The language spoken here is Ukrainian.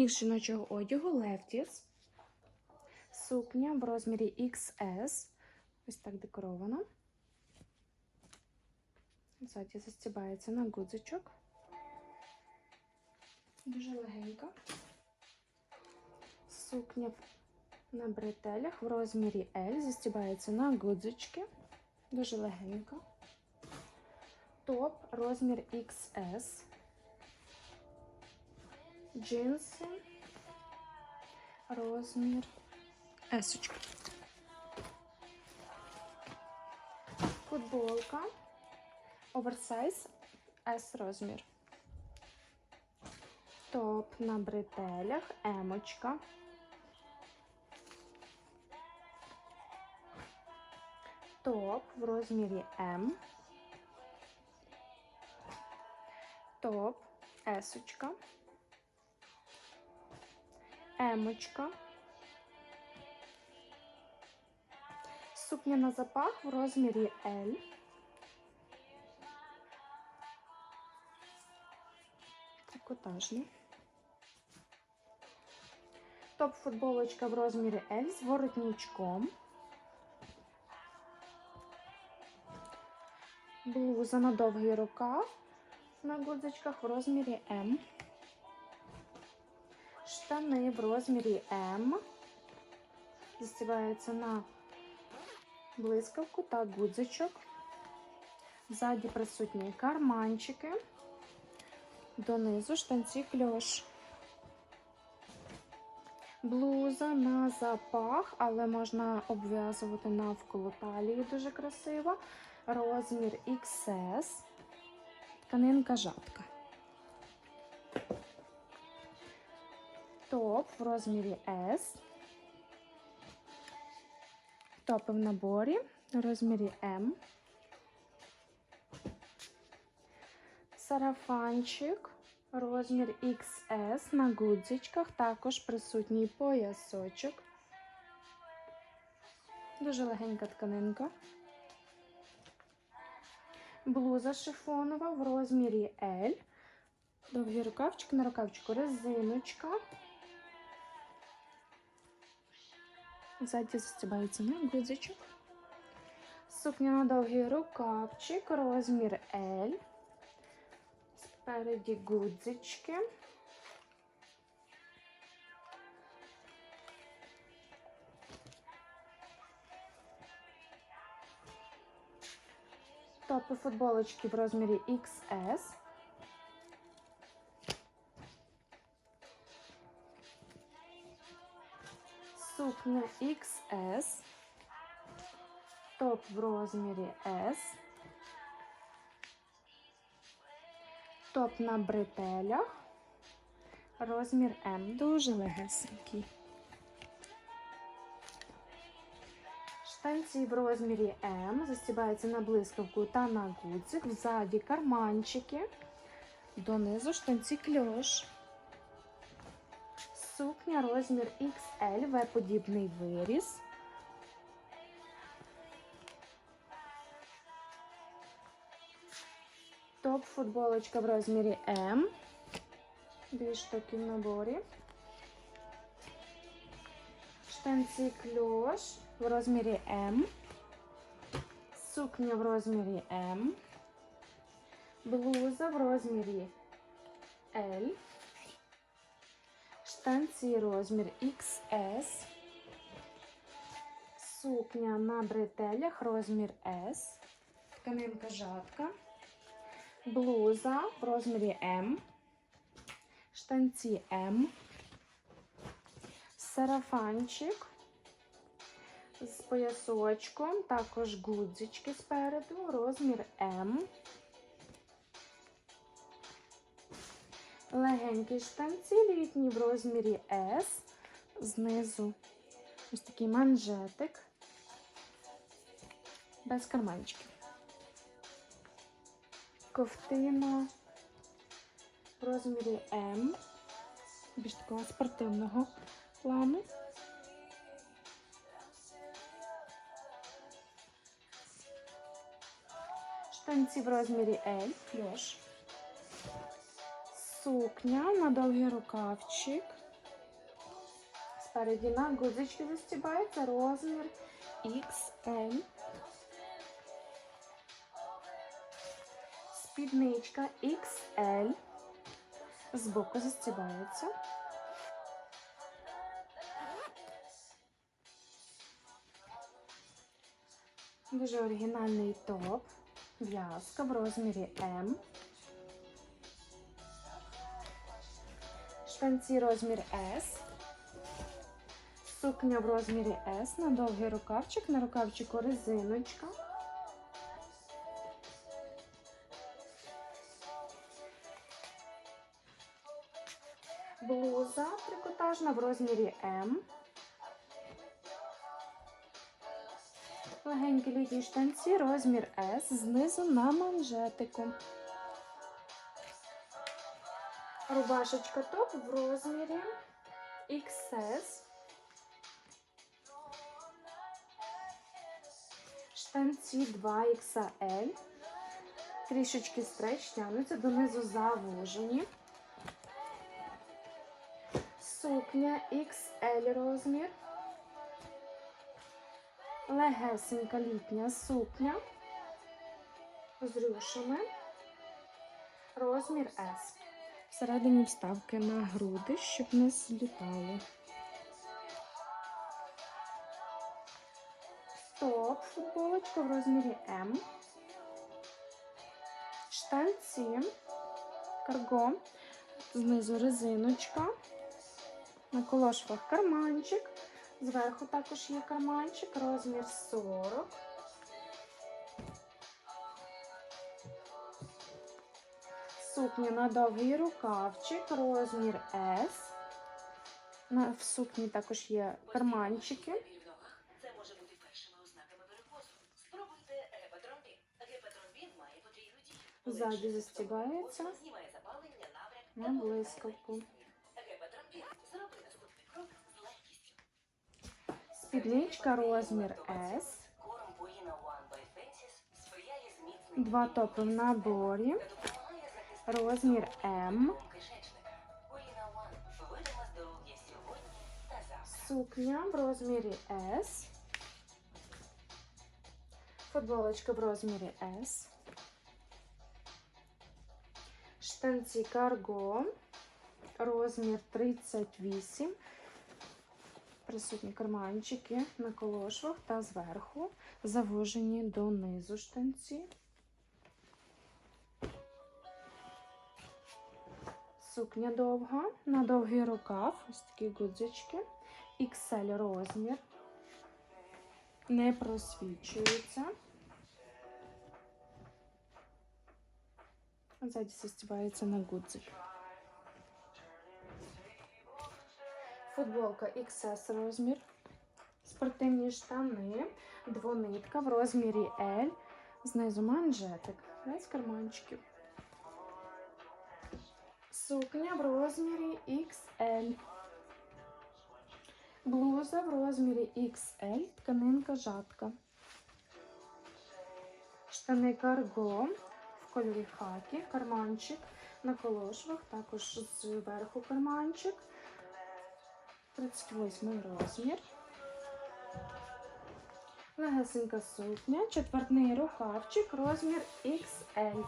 Із жіночого одягу Lefties. Сукня в розмірі XS. Ось так декорована. Ззаді застібається на гудзичок. Дуже легенька. Сукня на бретелях в розмірі L. Застібається на гудзички. Дуже легенька. Топ розмір XS. Джинси. Розмір S. Футболка. Оверсайз S розмір. Топ на бретелях. Емочка. Топ в розмірі М. Топ есочка. Емочка. Сукня на запах в розмірі L. Трикотажна. Топ футболочка в розмірі L з воротничком. Блуза на довгий рукав на гудзичках в розмірі М. Штани в розмірі М. Застібаються на блискавку та гудзичок. Ззаді присутні карманчики. Донизу штанці кльош. Блуза на запах, але можна обв'язувати навколо талії дуже красиво. Розмір XS. Тканинка жатка. Топ в розмірі S. Топи в наборі в розмірі М. Сарафанчик. Розмір XS на гудзичках. Також присутній поясочок. Дуже легенька тканинка. Блуза шифонова в розмірі L. Довгі рукавчики на рукавчику резиночка. Ззаді застібається на гудзичок. Сукня на довгий рукавчик, розмір L. Спереді гудзички. Топи футболочки в розмірі XS. Сукня XS. Топ в розмірі S. Топ на бретелях. Розмір М. Дуже легесенький. Штанці в розмірі М. Застібаються на блискавку та на гудзик. Ззаді карманчики. Донизу штанці кльош. Сукня розмір XL, В-подібний виріс. Топ футболочка в розмірі М. Дві штуки в наборі. Штанці кльош в розмірі М. Сукня в розмірі М. Блуза в розмірі L. Штанці розмір XS. Сукня на бретелях розмір S. Тканинка жатка. Блуза в розмірі М. Штанці М. Сарафанчик з поясочком, також гудзички спереду, розмір М. Легенькі штанці літні в розмірі S. Знизу ось такий манжетик без карманчиків. Ковтина в розмірі М. Більш такого спортивного плану. Штанці в розмірі L, кльош. Сукня на довгий рукавчик. Спереді на гудзички застібається розмір XL. Спідничка XL. Збоку застібається. Дуже оригінальний топ. В'язка в розмірі М. Штанці розмір S. Сукня в розмірі S на довгий рукавчик, на рукавчику резиночка. Блуза трикотажна в розмірі М. Легенькі літні штанці, розмір S, знизу на манжетику. Рубашечка топ в розмірі XS. Штанці 2XL. Трішечки стреч тягнуться, донизу завужені. Сукня XL розмір. Легесенька літня сукня з рюшами. Розмір S. Всередині вставки на груди, щоб не злітало. Топ, футболочка в розмірі М. Штанці, карго, знизу резиночка, на колошвах карманчик. Зверху також є карманчик, розмір 40. Сукня на довгий рукавчик, розмір S. В сукні також є карманчики. Це може. Ззаді застібається на блискавку. Гепатромбін. Зроби наступний. Спідничка розмір S. Два топи в наборі. Розмір М. Сукня в розмірі S. Футболочка в розмірі S. Штанці карго. Розмір 38. Присутні карманчики на колошвах та зверху. Завужені донизу штанці. Сукня довга, на довгий рукав, ось такі гудзички. XL розмір. Не просвічується. Ззаді застібається на гудзик. Футболка XS розмір. Спортивні штани. Двонитка в розмірі L. Знизу манжетик. Без карманчиків. Сукня в розмірі XL. Блуза в розмірі XL, тканинка жатка. Штани карго в кольорі хакі, карманчик на колошвах, також зверху карманчик. 38 розмір. Легесенька сукня, четвертний рукавчик, розмір XL.